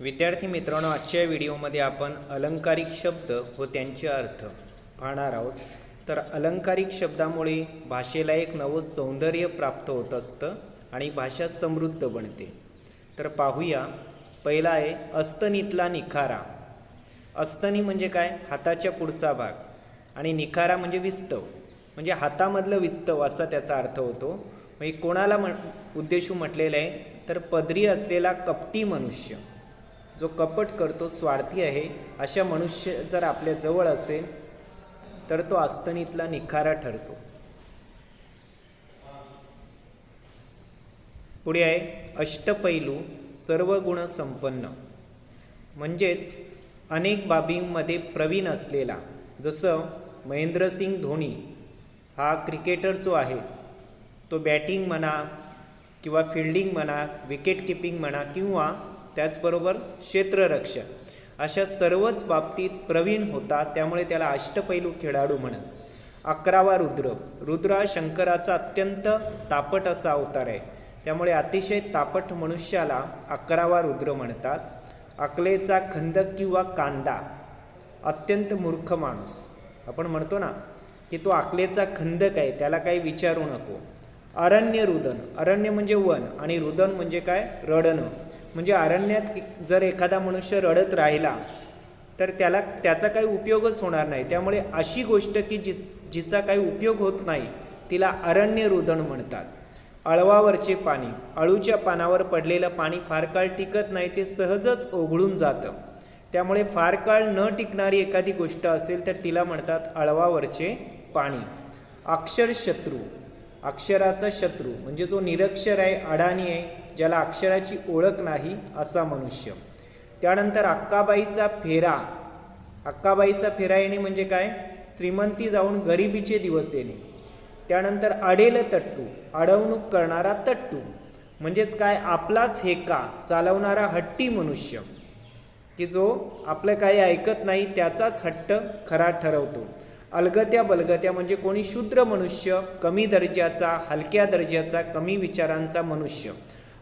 विद्यार्थी मित्रांनो आजच्या व्हिडिओमध्ये आपण अलंकारिक शब्द व त्यांचे अर्थ पाहणार आहोत. तर अलंकारिक शब्दामुळे भाषेला एक नवं सौंदर्य प्राप्त होत असतं आणि भाषा समृद्ध बनते. तर पाहूया. पहिला आहे अस्तनीतला निखारा. अस्तनी म्हणजे काय? हाताच्या पुढचा भाग. आणि निखारा म्हणजे विस्तव. म्हणजे हातामधलं विस्तव असा त्याचा अर्थ होतो. म्हणजे कोणाला म्हण उद्देशू म्हटलेलं आहे तर पदरी असलेला कपटी मनुष्य. जो कपट करतो स्वार्थी आहे अशा मनुष्य जर आपल्या जवळ असेल तर तो अस्तनीतला निखारा ठरतो. पुढे आहे अष्टपैलू सर्व गुण संपन्न. म्हणजेच अनेक बाबींमध्ये प्रवीण असलेला जसं महेंद्रसिंग धोनी हा क्रिकेटर जो आहे तो बॅटिंग म्हणा किंवा फिल्डिंग म्हणा विकेट किपिंग म्हणा किंवा त्याचबरोबर क्षेत्ररक्षक. अशा सर्वच बाबतीत प्रवीण होता त्यामुळे त्याला अष्टपैलू खेळाडू म्हणत. अकरावा रुद्र. रुद्र हा शंकराचा अत्यंत तापट असा अवतार आहे. त्यामुळे अतिशय तापट मनुष्याला अकरावा रुद्र म्हणतात. अकलेचा खंदक किंवा कांदा. अत्यंत मूर्ख माणूस. आपण म्हणतो ना की तो अकलेचा खंदक आहे त्याला काही विचारू नको. अरण्य रुदन. अरण्य म्हणजे वन आणि रुदन म्हणजे काय? रडणं. म्हणजे अरण्यात जर एखादा मनुष्य रडत राहिला तर त्याला त्याचा काही उपयोगच होणार नाही. त्यामुळे अशी गोष्ट की जि जिचा काही उपयोग होत नाही तिला अरण्य रुदन म्हणतात. अळवावरचे पाणी. अळूच्या पानावर पडलेलं पाणी फार काळ टिकत नाही ते सहजच ओघळून जातं. त्यामुळे फार काळ न टिकणारी एखादी गोष्ट असेल तर तिला म्हणतात अळवावरचे पाणी. अक्षरशत्रू. अक्षराचा शत्रू म्हणजे जो निरक्षर आहे अडाणी आहे ज्याला अक्षराची ओळख नाही असा मनुष्य. त्यानंतर अक्काबाईचा फेरा. अक्काबाईचा फेरा येणे म्हणजे काय? श्रीमंती जाऊन गरिबीचे दिवस येणे. त्यानंतर अडेल तट्टू अडवणूक करणारा तट्टू. म्हणजेच काय? आपलाच हेका चालवणारा हट्टी मनुष्य. की जो आपलं काही ऐकत नाही त्याचाच हट्ट खरा ठरवतो. अलगत्या बलगत्या म्हणजे कोणी शूद्र मनुष्य कमी दर्जाचा हलक्या दर्जाचा कमी विचारांचा मनुष्य.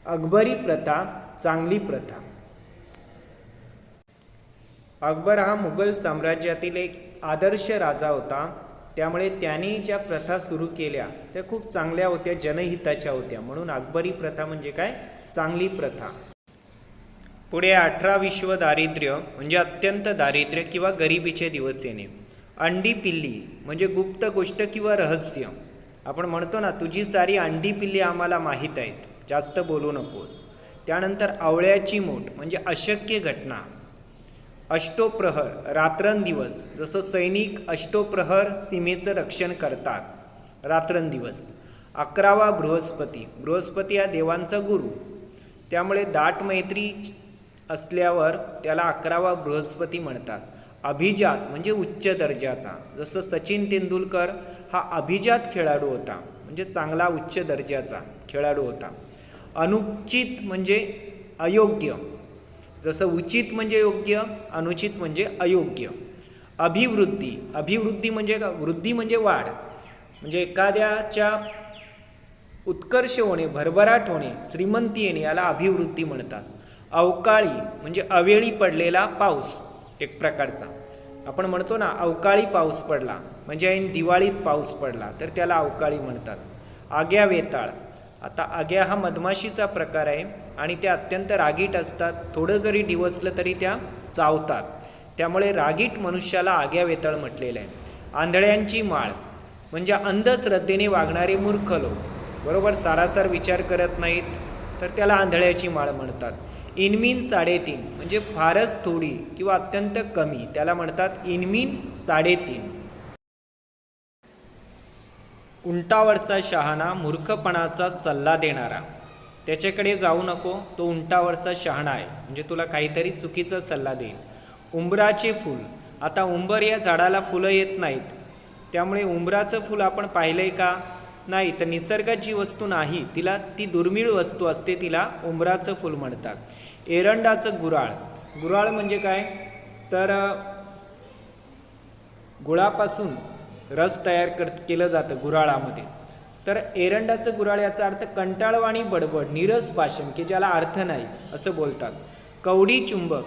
अकबरी प्रथा चांगली प्रथा. अकबर हा मुघल साम्राज्यातील एक आदर्श राजा होता. त्यामुळे त्याने ज्या प्रथा सुरू केल्या त्या खूप चांगल्या होत्या जनहिताच्या होत्या. म्हणून अकबरी प्रथा म्हणजे काय? चांगली प्रथा. पुढे अठरा विश्व दारिद्र्य म्हणजे अत्यंत दारिद्र्य किंवा गरिबीचे दिवस येणे. अंडी पिल्ली म्हणजे गुप्त गोष्ट किंवा रहस्य. आपण म्हणतो ना तुझी सारी अंडी पिल्ली आम्हाला माहीत आहेत. जास्त बोलू नकोस. त्यानंतर आवळ्याची मोठ म्हणजे अशक्य घटना. अष्टोप्रहर रात्रंदिवस जसं सैनिक अष्टोप्रहर सीमेचं रक्षण करतात. रात्रंदिवस. अकरावा बृहस्पती. बृहस्पती हा देवांचा गुरु. त्यामुळे दाट मैत्री असल्यावर त्याला अकरावा बृहस्पती म्हणतात. अभिजात म्हणजे उच्च दर्जाचा. जसं सचिन तेंडुलकर हा अभिजात खेळाडू होता म्हणजे चांगला उच्च दर्जाचा खेळाडू होता. अनुचित म्हणजे अयोग्य. जसं उचित म्हणजे योग्य अनुचित म्हणजे अयोग्य. अभिवृद्धी. अभिवृद्धी म्हणजे का? वृद्धी म्हणजे वाढ. म्हणजे एखाद्याच्या उत्कर्ष होणे भरभराट होणे श्रीमंती येणे याला अभिवृद्धी म्हणतात. अवकाळी म्हणजे अवेळी पडलेला पाऊस. एक प्रकारचा. आपण म्हणतो ना अवकाळी पाऊस पडला म्हणजे ऐन दिवाळीत पाऊस पडला तर त्याला अवकाळी म्हणतात. आग्या वेताळ. आता आग्या हा मधमाशीचा प्रकार आहे आणि त्या अत्यंत रागीट असतात. थोडं जरी डिवसलं तरी त्या चावतात. त्यामुळे रागीट मनुष्याला आग्या वेताळ म्हटलेलं आहे. आंधळ्यांची माळ म्हणजे अंधश्रद्धेने वागणारे मूर्ख लोक. बरोबर सारासार विचार करत नाहीत तर त्याला आंधळ्याची माळ म्हणतात. इनमीन साडेतीन म्हणजे फारच थोडी किंवा अत्यंत कमी त्याला म्हणतात इनमीन साडेतीन. उंटावरचा शहाणा मूर्खपणाचा सल्ला देणारा. त्याच्याकडे जाऊ नको तो उंटावरचा शहाणा आहे म्हणजे तुला काहीतरी चुकीचा सल्ला देईल उंबराचे फूल आता उंबर या झाडाला फुलं येत नाहीत. त्यामुळे उंबराचं फूल आपण पाहिलंय का? नाही तर निसर्गात जी वस्तू नाही तिला ती दुर्मिळ वस्तू असते तिला उंबराचं फूल म्हणतात. एरंडाचं गुराळ. गुराळ म्हणजे काय? तर गुळापासून रस तयार कर केलं जातं गुराळामध्ये. तर एरंडाचं गुराळ याचा अर्थ कंटाळवाणी बडबड नीरस भाषण की ज्याला अर्थ नाही असं बोलतात. कवडी चुंबक.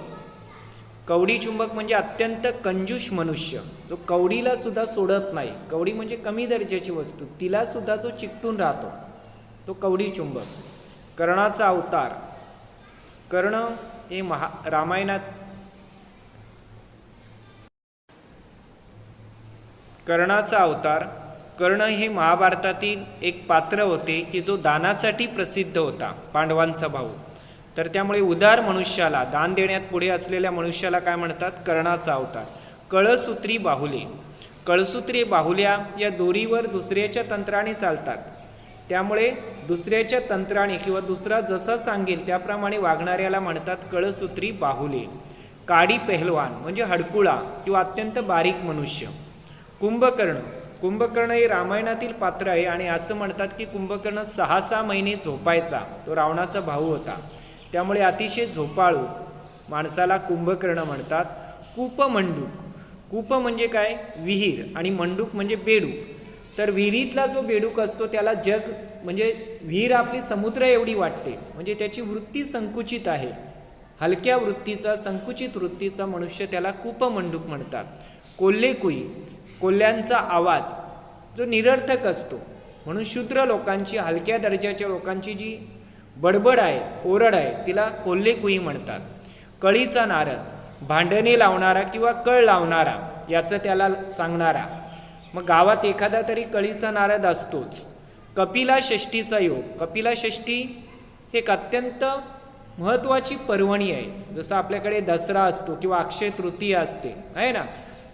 कवडी चुंबक म्हणजे अत्यंत कंजूष मनुष्य. जो कवडीला सुद्धा सोडत नाही. कवडी म्हणजे कमी दर्जाची वस्तू. तिला सुद्धा जो चिकटून राहतो तो कवडी चुंबक. कर्णाचा अवतार. कर्ण हे महा रामायणात कर्णाचा अवतार. कर्ण हे महाभारतातील एक पात्र होते की जो दानासाठी प्रसिद्ध होता पांडवांचा भाऊ तर त्यामुळे उदार मनुष्याला दान देण्यात पुढे असलेल्या मनुष्याला काय म्हणतात? कर्णाचा अवतार. कळसूत्री बाहुले. कळसूत्री बाहुल्या या दोरीवर दुसऱ्याच्या तंत्राने चालतात. त्यामुळे दुसऱ्याच्या तंत्राने किंवा दुसरा जसा सांगेल त्याप्रमाणे वागणाऱ्याला म्हणतात कळसूत्री बाहुले. काडी पेहलवान म्हणजे हडकुळा किंवा अत्यंत बारीक मनुष्य. कुंभकर्ण कुंभकर्ण हे रामायणातील पात्र आहे आणि असं म्हणतात की कुंभकर्ण सहा सहा महिने झोपायचा. तो रावणाचा भाऊ होता. त्यामुळे अतिशय झोपाळू माणसाला कुंभकर्ण म्हणतात. कूपमंडूक कूप म्हणजे काय? विहीर आणि मंडूक म्हणजे बेडूक. तर विहिरीतला जो बेडूक असतो त्याला जग म्हणजे विहीर आपली समुद्र एवढी वाटते. म्हणजे त्याची वृत्ती संकुचित आहे. हलक्या वृत्तीचा संकुचित वृत्तीचा मनुष्य त्याला कूपमंडूक म्हणतात. कोल्हेकुई कोल्ह्यांचा आवाज जो निरर्थक असतो. म्हणून शूद्र लोकांची हलक्या दर्जाच्या लोकांची जी बडबड आहे ओरड आहे तिला कोल्हेकुई म्हणतात. कळीचा नारद भांडणे लावणारा किंवा कळ लावणारा याचं त्याला सांगणारा. मग गावात एखादा तरी कळीचा नारद असतोच. कपिला षष्टीचा योग. कपिला षष्टी हे एक अत्यंत महत्त्वाची पर्वणी आहे. जसं आपल्याकडे दसरा असतो किंवा अक्षय तृतीया असते आहे ना?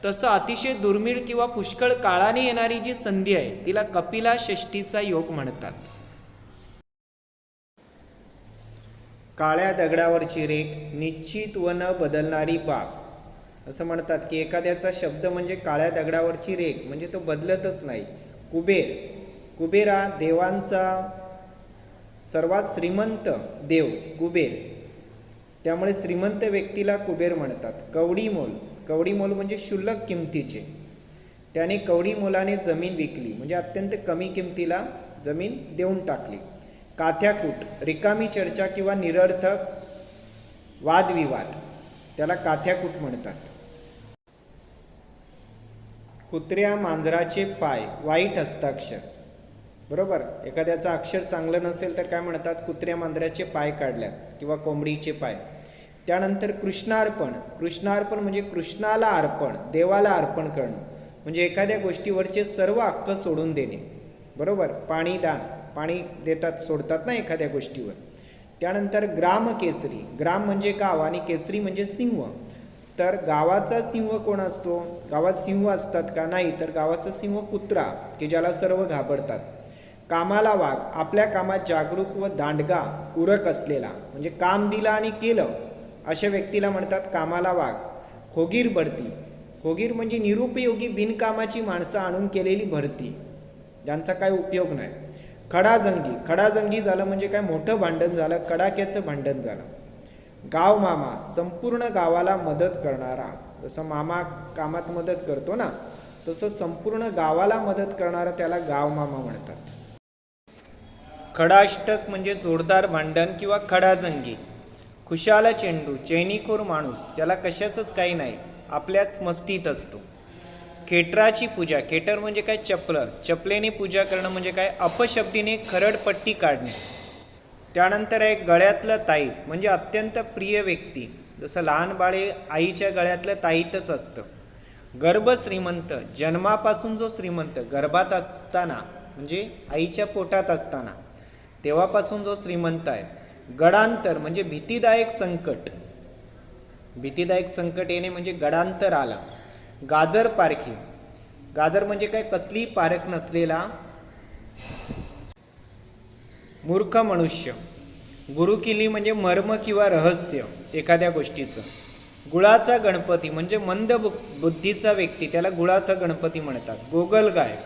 तसं अतिशय दुर्मिळ किंवा पुष्कळ काळाने येणारी जी संधी आहे तिला कपिला षष्टीचा योग म्हणतात. काळ्या दगडावरची रेख निश्चित व न बदलणारी बाब. असं म्हणतात की एखाद्याचा शब्द म्हणजे काळ्या दगडावरची रेख म्हणजे तो बदलतच नाही. कुबेर. कुबेर हा देवांचा सर्वात श्रीमंत देव कुबेर. त्यामुळे श्रीमंत व्यक्तीला कुबेर म्हणतात. कवडी मोल. कवडी मोल म्हणजे क्षुल्लक किमतीचे. त्याने कवडी मोलाने जमीन विकली म्हणजे अत्यंत कमी किमतीला जमीन देऊन टाकली. काथ्याकूट. रिकामी चर्चा किंवा निरर्थक वादविवाद. त्याला काथ्याकूट म्हणतात. कुत्र्या मांजराचे पाय वाईट हस्ताक्षर. बरोबर? एखाद्याचं अक्षर चांगलं नसेल तर काय म्हणतात? कुत्र्या मांजराचे पाय काढल्यात किंवा कोंबडीचे पाय. त्यानंतर कृष्णार्पण. कृष्णार्पण म्हणजे कृष्णाला अर्पण देवाला अर्पण करणं. म्हणजे एखाद्या गोष्टीवरचे सर्व हक्क सोडून देणे. बरोबर? पाणी दान. पाणी देतात सोडतात ना एखाद्या गोष्टीवर. त्यानंतर ग्राम केसरी ग्राम म्हणजे गाव आणि केसरी म्हणजे सिंह. तर गावाचा सिंह कोण असतो? गावात सिंह असतात का नाही? तर गावाचा सिंह कुत्रा की ज्याला सर्व घाबरतात. कामाला वाघ आपल्या कामात जागरूक व दांडगा उरक असलेला म्हणजे काम दिलं आणि केलं अशा व्यक्तीला म्हणतात कामाला वाघ. खोगीर भरती. खोगीर म्हणजे निरुपयोगी बिनकामाची माणसं आणून केलेली भरती. ज्यांचा काय उपयोग नाही. खडाजंगी. खडाजंगी झालं म्हणजे काय? मोठं भांडण झालं कडाक्याचं भांडण झालं. गाव मामा संपूर्ण गावाला मदत करणारा. जसं मामा कामात मदत करतो ना तसं संपूर्ण गावाला मदत करणारा त्याला गाव मामा म्हणतात. खडाष्टक म्हणजे जोरदार भांडण किंवा खडाजंगी. खुशाला चेंडू चैनीखोर माणूस त्याला कशाचंच काही नाही आपल्याच मस्तीत असतो. खेटराची पूजा खेटर म्हणजे काय? चपलर. चपलेने पूजा करणं म्हणजे काय? अपशब्दीने खरडपट्टी काढणे. त्यानंतर आहे गळ्यातलं ताईत म्हणजे अत्यंत प्रिय व्यक्ती. जसं लहान बाळे आईच्या गळ्यातलं ताईतच असतं. गर्भ श्रीमंत जन्मापासून जो श्रीमंत गर्भात असताना म्हणजे आईच्या पोटात असताना तेव्हापासून जो श्रीमंत आहे. गडांतर म्हणजे भीतीदायक संकट. भीतीदायक संकट येणे म्हणजे गडांतर आलं. गाजर पारखी. गाजर म्हणजे काय? कसली पारख नसलेला मूर्ख मनुष्य. गुरुकिली म्हणजे मर्म किंवा रहस्य एखाद्या गोष्टीचं. गुळाचा गणपती म्हणजे मंद बु बुद्धीचा व्यक्ती त्याला गुळाचा गणपती म्हणतात. गोगलगाय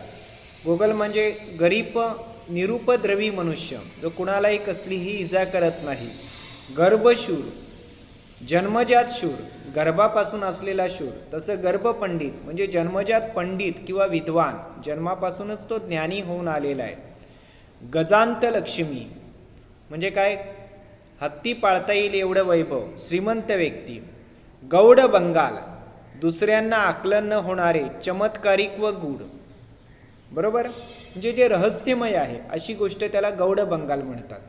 गोगल म्हणजे गरीब निरुपद्रवी मनुष्य जो कुणालाही कसलीही इजा करत नाही. गर्भशूर. जन्मजात शूर. गर्भापासून असलेला शूर. तसं गर्भपंडित म्हणजे जन्मजात पंडित किंवा विद्वान. जन्मापासूनच तो ज्ञानी होऊन आलेला आहे. गजांत लक्ष्मी म्हणजे काय? हत्ती पाळता येईल एवढं वैभव श्रीमंत व्यक्ती. गौड बंगाल दुसऱ्यांना आकलन न होणारे चमत्कारिक व गूढ. बरोबर? म्हणजे जे रहस्यमय आहे अशी गोष्ट त्याला गौड बंगाल म्हणतात.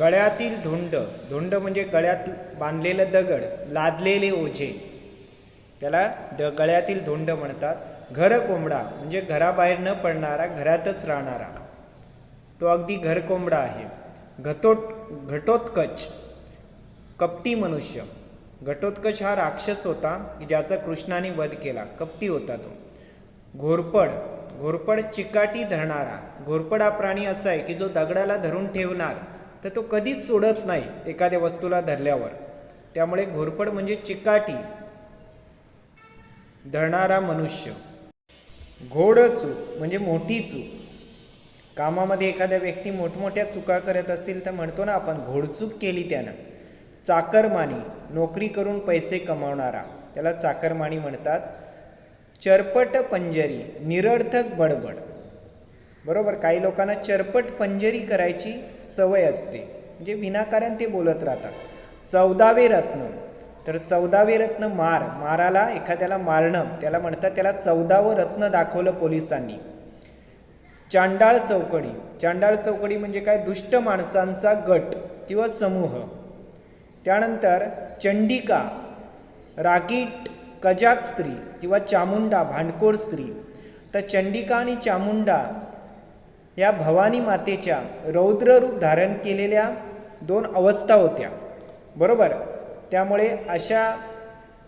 गळ्यातील धुंड धुंड म्हणजे गळ्यात बांधलेलं दगड लादलेले ओझे. त्याला द गळ्यातील धुंड म्हणतात. घर कोंबडा म्हणजे घराबाहेर न पडणारा घरातच राहणारा. तो अगदी घर कोंबडा आहे. घटोट घटोत्कच कपटी मनुष्य. घटोत्कच हा राक्षस होता की ज्याचा कृष्णाने वध केला. कपटी होता तो. घोरपड घोरपड चिकाटी धरणारा. घोरपड हा प्राणी असा आहे की जो दगडाला धरून ठेवणार तर तो कधीच सोडत नाही एखाद्या वस्तूला धरल्यावर. त्यामुळे घोरपड म्हणजे चिकाटी धरणारा मनुष्य. घोड चूक म्हणजे मोठी चूक. कामामध्ये एखाद्या व्यक्ती मोठमोठ्या चुका करत असतील तर म्हणतो ना आपण घोडचूक केली त्यानं. चाकरमानी नोकरी करून पैसे कमावणारा. त्याला चाकरमानी म्हणतात. चरपट पंजरी निरर्थक बडबड. बरोबर काही लोकांना चरपट पंजरी करायची सवय असते. म्हणजे विनाकारण ते बोलत राहतात. चौदावे रत्न. तर चौदावे रत्न मार माराला एखाद्याला मारणं त्याला म्हणतात त्याला चौदावं रत्न दाखवलं पोलिसांनी. चांडाळ चौकडी चांडाळ चौकडी म्हणजे काय? दुष्ट माणसांचा गट किंवा समूह. त्यानंतर चंडिका रागीट कजाक स्त्री किंवा चामुंडा भांडकोड स्त्री. तर चंडिका आणि चामुंडा या भवानी मातेच्या रौद्र रूप धारण केलेल्या दोन अवस्था होत्या. बरोबर? त्यामुळे अशा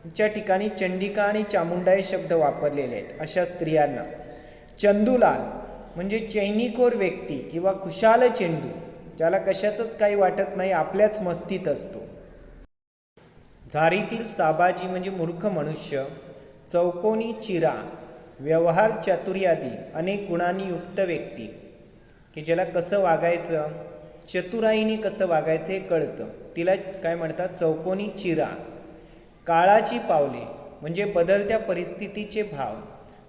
च्या ठिकाणी चंडिका आणि चामुंडा हे शब्द वापरलेले आहेत अशा स्त्रियांना. चंदूलाल म्हणजे चैनिकोर व्यक्ती किंवा खुशाल चेंडू ज्याला कशाचंच काही वाटत नाही आपल्याच मस्तीत असतो. झारीतील साबाजी म्हणजे मूर्ख मनुष्य चौकोनी चिरा व्यवहार चातुर्यादी अनेक गुणांनी युक्त व्यक्ती की ज्याला कसं वागायचं? चतुराईने कसं वागायचं हे कळतं. तिला काय म्हणतात? चौकोनी चिरा. काळाची पावले म्हणजे बदलत्या परिस्थितीचे भाव.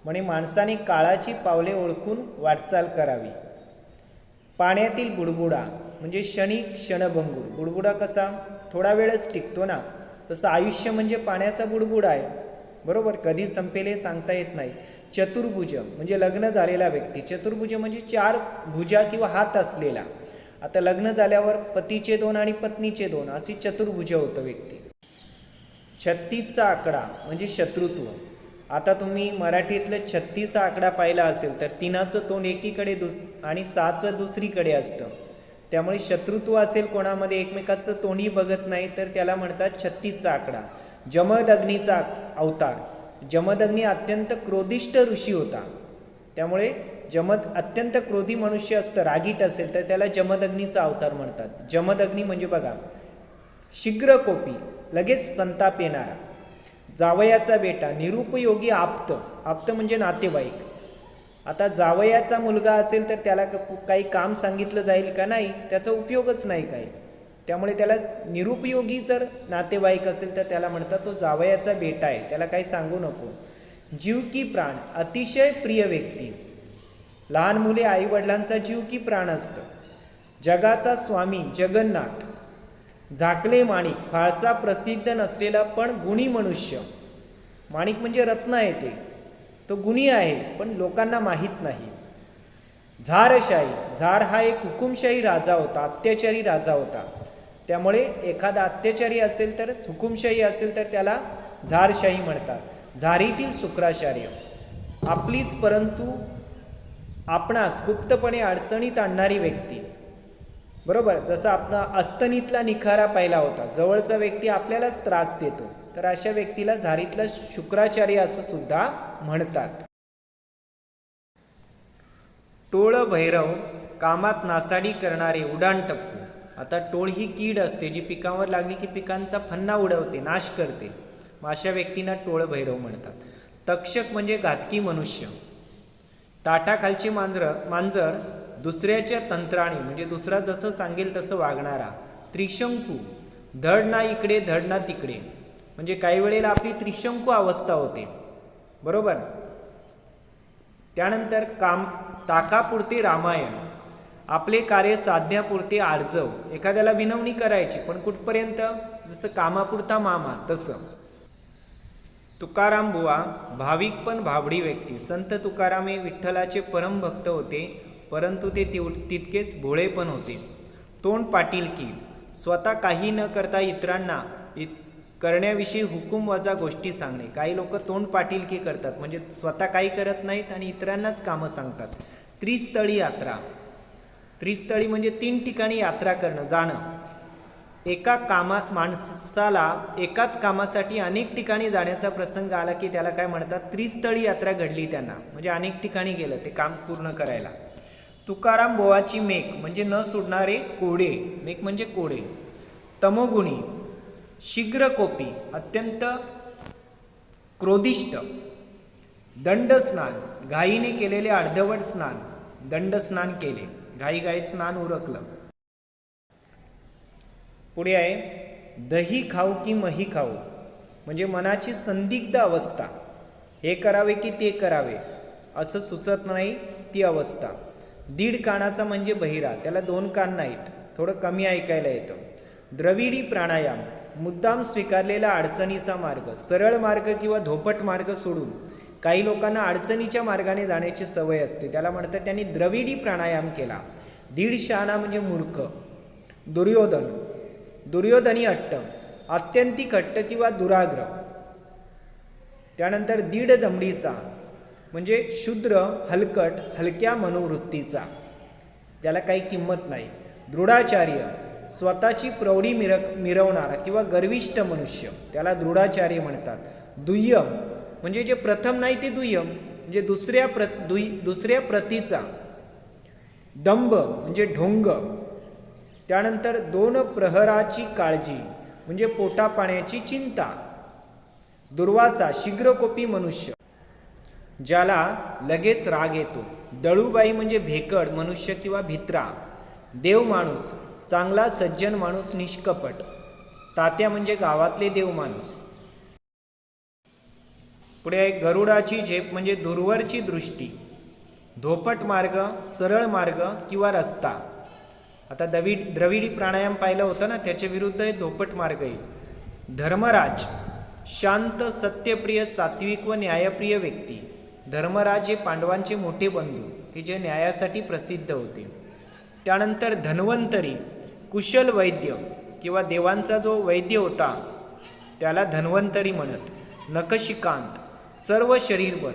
म्हणे माणसाने काळाची पावले ओळखून वाटचाल करावी. पाण्यातील बुडबुडा म्हणजे क्षणी क्षणभंगूर. बुडबुडा कसा? थोडा वेळच टिकतो ना. तसं आयुष्य म्हणजे पाण्याचा बुडबुडा आहे. बरोबर? कधी संपेल हे सांगता येत नाही. चतुर्भुज म्हणजे लग्न झालेला व्यक्ती. चतुर्भुज म्हणजे चार भुजा किंवा हात असलेला. आता लग्न झाल्यावर पतीचे दोन आणि पत्नीचे दोन अशी चतुर्भुज होतं व्यक्ती. छत्तीसचा आकडा म्हणजे शत्रुत्व. आता तुम्ही मराठीतलं छत्तीस आकडा पाहिला असेल तर तिनाचं तोंड एकीकडे दुस आणि सहाचं दुसरीकडे असतं. त्यामुळे शत्रुत्व असेल कोणामध्ये एकमेकाचं तोंडही बघत नाही तर त्याला म्हणतात छत्तीसचा आकडा. जमदग्नीचा अवतार. जमदग्नी अत्यंत क्रोधिष्ट ऋषी होता. त्यामुळे जमद अत्यंत क्रोधी मनुष्य असतं रागीट असेल तर त्याला जमदग्नीचा अवतार म्हणतात. जमदग्नी म्हणजे बघा शीघ्र कोपी लगेच संताप येणारा जावयाचा बेटा निरुपयोगी आप्त आप्त म्हणजे नातेवाईक. आता जावयाचा मुलगा असेल तर त्याला काही काम सांगितलं जाईल का नाही त्याचा उपयोगच नाही काही त्यामुळे त्याला निरुपयोगी जर नातेवाईक असेल तर त्याला म्हणतात तो जावयाचा बेटा आहे त्याला काही सांगू नको. जीव की प्राण अतिशय प्रिय व्यक्ती. लहान मुले आईवडिलांचा जीव की प्राण असतं? जगाचा स्वामी जगन्नाथ. झाकले माणिक फारसा प्रसिद्ध नसलेला पण गुणी मनुष्य. माणिक म्हणजे रत्न आहे ते. तो गुणी आहे पण लोकांना माहीत नाही. झारशाही झार हा एक हुकुमशाही राजा होता अत्याचारी राजा होता. त्यामुळे एखादा अत्याचारी असेल तर हुकुमशाही असेल तर त्याला झारशाही म्हणतात. झारीतील शुक्राचार्य. आपलीच परंतु आपणास गुप्तपणे अडचणीत आणणारी व्यक्ती. बरोबर? जसं आपण अस्तनीतला निखारा पाहिला होता. जवळचा व्यक्ती आपल्यालाच त्रास देतो. तर अशा व्यक्तीला झारीतला शुक्राचार्य असं सुद्धा म्हणतात. टोळ भैरव कामात नासाडी करणारे उडाण टप्पू. आता टोळ ही कीड असते जी पिकांवर लागली की पिकांचा फन्ना उडवते नाश करते. मग अशा व्यक्तींना टोळ भैरव म्हणतात. तक्षक म्हणजे घातकी मनुष्य. ताटाखालची मांजर मांजर दुसऱ्याच्या तंत्राने म्हणजे दुसरा जसं सांगेल तसं वागणारा त्रिशंकू धड ना इकडे धड ना तिकडे. म्हणजे काही वेळेला आपली त्रिशंकू अवस्था होते. बरोबर? त्यानंतर काम ताकापुरते रामायण. आपले कार्य साधण्यापुरते आर्जव. एखाद्याला विनवणी करायची पण कुठपर्यंत? जसं कामापुरता मामा तसं. तुकाराम बुवा भाविक पण भावडी व्यक्ती. संत तुकाराम हे विठ्ठलाचे परम भक्त होते परंतु ते तिव तितकेच भोळे पण होते. तोंड पाटील की स्वतः काही न करता इतरांना इत करण्याविषयी हुकूम वजा गोष्टी सांगणे. काही लोक तोंड पाटील की करतात म्हणजे स्वतः काही करत नाहीत आणि इतरांनाच कामं सांगतात. त्रिस्थळी यात्रा. त्रिस्थळी म्हणजे तीन ठिकाणी यात्रा करणं जाणं. एका कामात माणसाला एकाच कामासाठी अनेक ठिकाणी जाण्याचा प्रसंग आला की त्याला काय म्हणतात त्रिस्थळी यात्रा घडली त्यांना. म्हणजे अनेक ठिकाणी गेलं ते काम पूर्ण करायला. तुकाराम बोवाची मेक म्हणजे न सोडणारे कोडे. मेक म्हणजे कोडे. तमोगुणी शीघ्रकोपी अत्यंत क्रोधिष्ट. दंडस्नान घाईने केलेले अर्धवट स्नान. दंडस्नान केले. घाईघाईत स्नान उरकलं. पुढे आहे दही खाऊ की मही खाऊ? म्हणजे मनाची संदिग्ध अवस्था. हे करावे की ते करावे असं सुचत नाही ती अवस्था. दीड कानाचा म्हणजे बहिरा त्याला दोन कान नाहीत थोडं कमी ऐकायला येतं. द्रविडी प्राणायाम मुद्दाम स्वीकारलेला अडचणीचा मार्ग सरळ मार्ग किंवा धोपट मार्ग सोडून. काही लोकांना अडचणीच्या मार्गाने जाण्याची सवय असते त्याला म्हणतात त्यांनी द्रविडी प्राणायाम केला. दीड शहाणा म्हणजे मूर्ख. दुर्योधन दुर्योधनी अट्ट आत्यंतिक अट्ट किंवा दुराग्र. त्यानंतर दीड दमडीचा म्हणजे शूद्र हलकट हलक्या मनोवृत्तीचा. त्याला काही किंमत नाही. दृढाचार्य स्वतःची प्रौढी मिर मिरवणारा किंवा गर्विष्ठ मनुष्य त्याला दृढाचार्य म्हणतात. दुय्यम म्हणजे जे प्रथम नाही ते दुय्यम म्हणजे दुसऱ्या प्र दुय दुसऱ्या प्रतीचा. दंभ म्हणजे ढोंग त्यानंतर दोन प्रहराची काळजी म्हणजे पोटापाण्याची चिंता. दुर्वासा शीघ्रकोपी मनुष्य ज्याला लगेच राग येतो. दळूबाई म्हणजे भेकड मनुष्य किंवा भित्रा. देव माणूस चांगला सज्जन माणूस निष्कपट. तात्या म्हणजे गावातले देव माणूस. पुढे गरुडाची झेप म्हणजे दूरवरची दृष्टी. धोपट मार्ग सरळ मार्ग किंवा रस्ता. आता दवी द्रविडी प्राणायाम पाहिलं होतं ना त्याच्या विरुद्ध हे धोपट मार्ग आहे. धर्मराज शांत सत्यप्रिय सात्विक व न्यायप्रिय व्यक्ती. धर्मराज हे पांडवांचे मोठे बंधू की जे न्यायासाठी प्रसिद्ध होते. त्यानंतर धन्वंतरी कुशल वैद्य किंवा देवांचा जो वैद्य होता त्याला धन्वंतरी म्हणत नकशिकांत सर्व शरीरभर.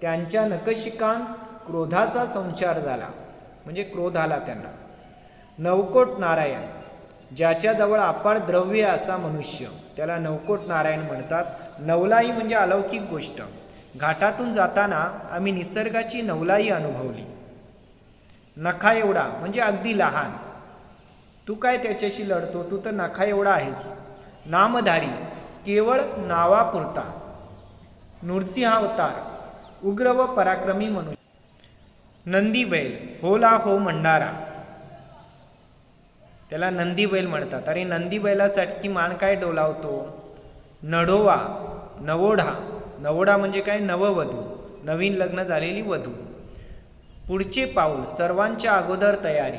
त्यांच्या नकशिकांत क्रोधाचा संचार झाला. म्हणजे क्रोध आला त्यांना. नवकोट नारायण ज्याच्याजवळ अपार द्रव्य असा मनुष्य त्याला नवकोट नारायण म्हणतात. नवलाई म्हणजे अलौकिक गोष्ट. घाटातून जाताना आम्ही निसर्गाची नवलाई अनुभवली. नखा एवढा म्हणजे अगदी लहान. तू काय त्याच्याशी लढतो? तू तर नखा एवढा आहेस. नामधारी केवळ नावापुरता. नृसिंहावतार उग्र व पराक्रमी मनुष्य. नंदी बैल होला हो मंडारा. त्याला नंदी बैल म्हणतात. अरे नंदी बैलासाठी मान काय डोलावतो? नडोवा नवोढा. नवोढा म्हणजे काय? नववधू. नवीन लग्न झालेली वधू. पुढचे पाऊल सर्वांच्या अगोदर तयारी.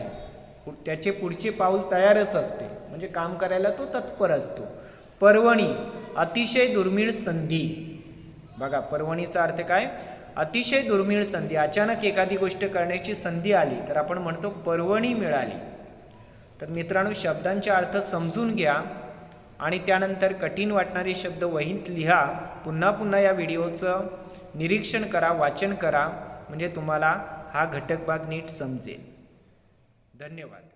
त्याचे पुढचे पाऊल तयारच असते. म्हणजे काम करायला तो तत्पर असतो. पर्वणी अतिशय दुर्मिळ संधी. बघा पर्वणीचा अर्थ काय? अतिशय दुर्मिळ संधी. अचानक एखादी गोष्ट करण्याची संधी आली तर आपण म्हणतो पर्वणी मिळाली. तर मित्रांनो शब्दांचे अर्थ समजून घ्या आणि त्यानंतर कठीण वाटणारे शब्द वहीत लिहा. पुन्हा पुन्हा या व्हिडिओचं निरीक्षण करा वाचन करा म्हणजे तुम्हाला हा घटक भाग नीट समजेल. धन्यवाद.